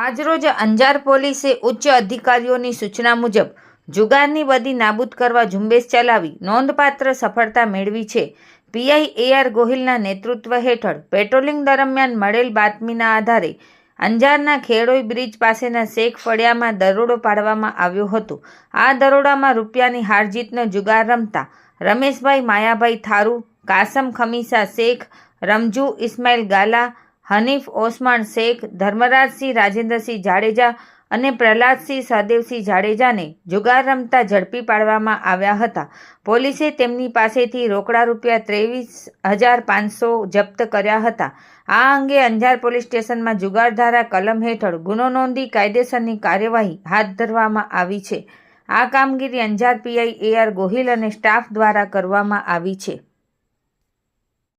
આજરોજ અંજાર પોલીસે ઉચ્ચ અધિકારીઓની સૂચના મુજબ જુગારની બદી નાબૂદ કરવા ઝુંબેશ ચલાવી નોંધપાત્ર સફળતા મેળવી છે. પીઆઈ એઆર ગોહિલના નેતૃત્વ હેઠળ પેટ્રોલિંગ દરમિયાન મળેલ બાતમીના આધારે અંજારના ખેડોઈ બ્રિજ પાસેના શેખ ફળિયામાં દરોડો પાડવામાં આવ્યો હતો. આ દરોડામાં રૂપિયાની હારજીતનો જુગાર રમતા રમેશભાઈ માયાભાઈ થારુ, કાસમ ખમીસા શેખ, રમજુ ઇસ્માઇલ ગાલા હનીફ, ઓસમાન શેખ, ધર્મરાજસિંહ રાજેન્દ્રસિંહ જાડેજા અને પ્રહલાદસિંહ સહદેવસિંહ જાડેજાને જુગાર રમતા ઝડપી પાડવામાં આવ્યા હતા. પોલીસે તેમની પાસેથી રોકડા રૂપિયા ત્રેવીસ હજાર પાંચસો જપ્ત કર્યા હતા. આ અંગે અંજાર પોલીસ સ્ટેશનમાં જુગારધારા કલમ હેઠળ ગુનો નોંધી કાયદેસરની કાર્યવાહી હાથ ધરવામાં આવી છે. આ કામગીરી અંજાર પીઆઈ એઆર ગોહિલ અને સ્ટાફ દ્વારા કરવામાં આવી છે.